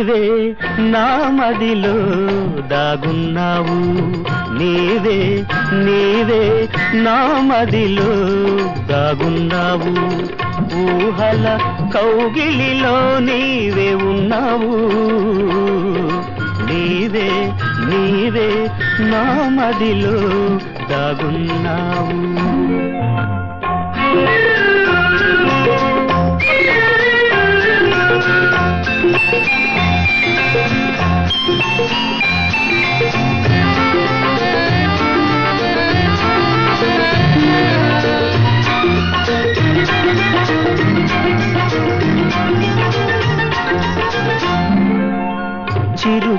నా మదిలో దాగున్నావు. నీవే నీవే నా మదిలో దాగున్నావు. ఊహల కౌగిలిలో నీవే ఉన్నావు. నీవే నీవే నా మదిలో దాగున్నావు. చిరు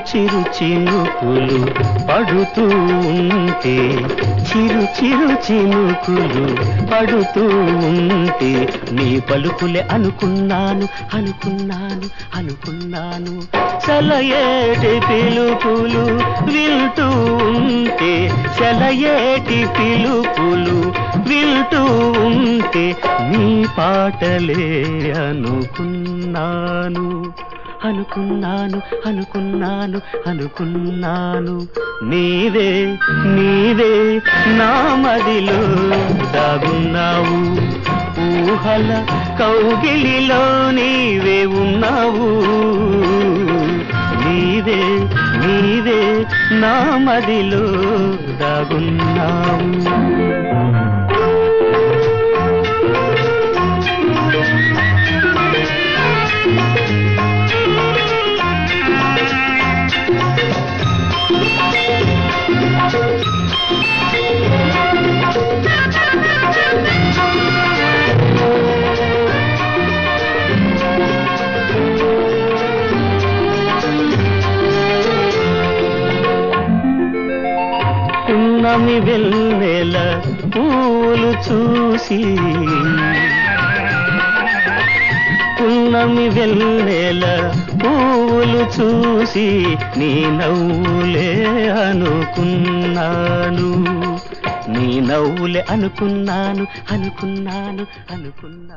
చిరు చినుకులు పడుతూ ఉంటే. చిరు చిరు చినుకులు పడుతూ ఉంటే. నీ పలుకులే అనుకున్నాను అనుకున్నాను అనుకున్నాను. చలయేటి పిలుపులు వింటూ ఉంటే. చలయేటి పిలుపులు వింటూ ఉంటే. నీ పాటలే అనుకున్నాను. అనుకున్నాను అనుకున్నాను అనుకున్నాను. నీవే నీవే నా మదిలో దాగున్నావు. ఊహల కౌగిలిలో నీవే ఉన్నావు. నీవే నీవే నా మదిలో దాగున్నావు. స్వామి వెన్నెల పూలు చూసి. పున్నమి వెన్నెల పూలు చూసి నీ నవ్వులే అనుకున్నాను. నీ నవ్వులే అనుకున్నాను అనుకున్నాను అనుకున్నాను.